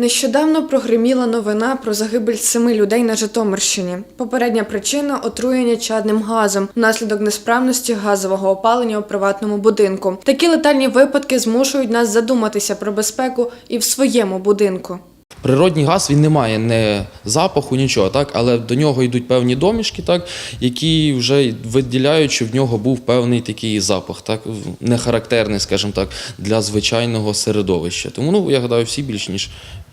Нещодавно прогриміла новина про загибель семи людей на Житомирщині. Попередня причина отруєння чадним газом внаслідок несправності газового опалення у приватному будинку. Такі летальні випадки змушують нас задуматися про безпеку і в своєму будинку. Природній газ він не має не запаху, нічого, так, але до нього йдуть певні домішки, так, які вже виділяють, що в нього був певний такий запах, так, не характерний, скажімо так, для звичайного середовища. Тому ну, я гадаю, всі більш ніж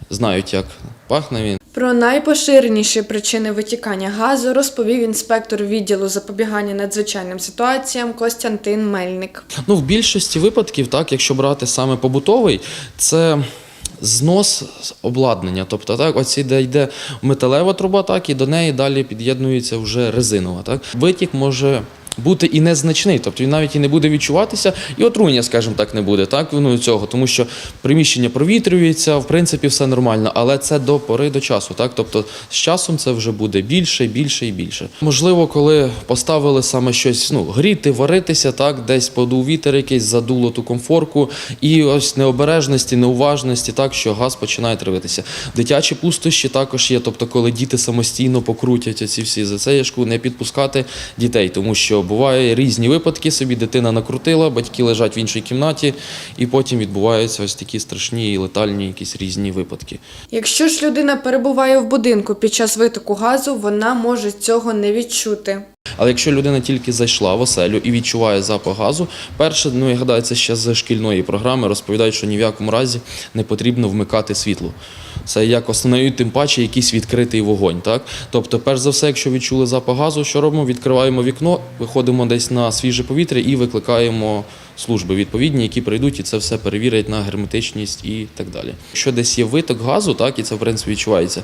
знають, як пахне він. Про найпоширеніші причини витікання газу розповів інспектор відділу запобігання надзвичайним ситуаціям Костянтин Мельник. Ну, в більшості випадків, так, якщо брати саме побутовий, це знос обладнання. Тобто, так, оці, де йде металева труба, так, і до неї далі під'єднується вже резинова. Так. Витік може. Бути і незначний, тобто він навіть і не буде відчуватися, і отруєння, скажімо так, не буде, так ну цього, тому що приміщення провітрюється, в принципі, все нормально, але це до пори до часу, так тобто з часом це вже буде більше, більше і більше. Можливо, коли поставили саме щось ну гріти, варитися, так десь подув вітер, якийсь задуло ту комфорку, і ось необережності, неуважності, так що газ починає тривитися. Дитячі пустощі також є, тобто, коли діти самостійно покрутять оці всі за це я ж кажу, не підпускати дітей, тому що буває різні випадки. Собі дитина накрутила, батьки лежать в іншій кімнаті, і потім відбуваються ось такі страшні і летальні якісь різні випадки. Якщо ж людина перебуває в будинку під час витоку газу, вона може цього не відчути. Але якщо людина тільки зайшла в оселю і відчуває запах газу, перше, ну я гадаю, це ще з шкільної програми розповідають, що ні в якому разі не потрібно вмикати світло. Це як основний, тим паче якийсь відкритий вогонь. Так? Тобто, перш за все, якщо відчули запах газу, що робимо? Відкриваємо вікно, виходимо десь на свіже повітря і викликаємо служби відповідні, які прийдуть і це все перевірять на герметичність і так далі. Якщо десь є виток газу, так і це в принципі відчувається.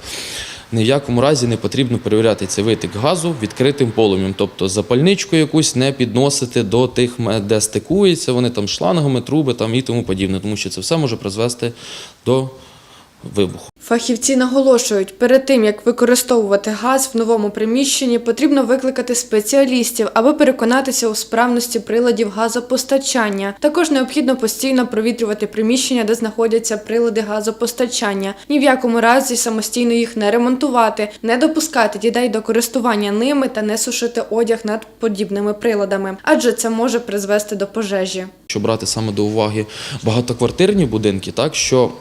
Ні в якому разі не потрібно перевіряти цей витик газу відкритим полум'ям, тобто запальничку якусь не підносити до тих, де стикуються вони там шлангами, труби там і тому подібне, тому що це все може призвести до вибуху. Фахівці наголошують, перед тим як використовувати газ в новому приміщенні, потрібно викликати спеціалістів, аби переконатися у справності приладів газопостачання. Також необхідно постійно провітрювати приміщення, де знаходяться прилади газопостачання. Ні в якому разі самостійно їх не ремонтувати, не допускати дітей до користування ними та не сушити одяг над подібними приладами, адже це може призвести до пожежі. Якщо брати саме до уваги багатоквартирні будинки, так що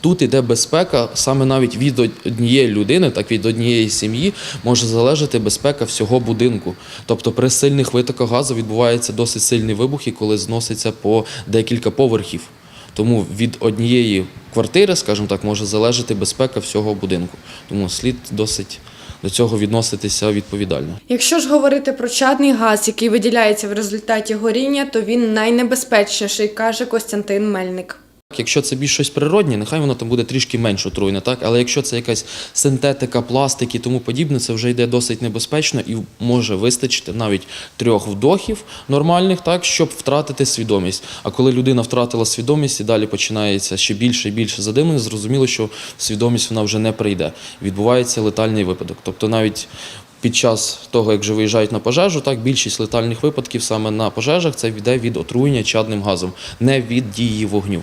тут іде безпека саме навіть від однієї людини, так від однієї сім'ї може залежати безпека всього будинку. Тобто при сильних витоках газу відбувається досить сильний вибух, і коли зноситься по декілька поверхів. Тому від однієї квартири, скажімо так, може залежати безпека всього будинку. Тому слід досить до цього відноситися відповідально. Якщо ж говорити про чадний газ, який виділяється в результаті горіння, то він найнебезпечніший, каже Костянтин Мельник. Якщо це більш щось природнє, нехай воно там буде трішки менш отруйне, так? Але якщо це якась синтетика, пластик і тому подібне, це вже йде досить небезпечно і може вистачити навіть трьох вдохів нормальних, так, щоб втратити свідомість. А коли людина втратила свідомість і далі починається ще більше і більше задимлення, зрозуміло, що свідомість вона вже не прийде. Відбувається летальний випадок. Тобто навіть під час того, як вже виїжджають на пожежу, так більшість летальних випадків саме на пожежах це йде від отруєння чадним газом, не від дії вогню.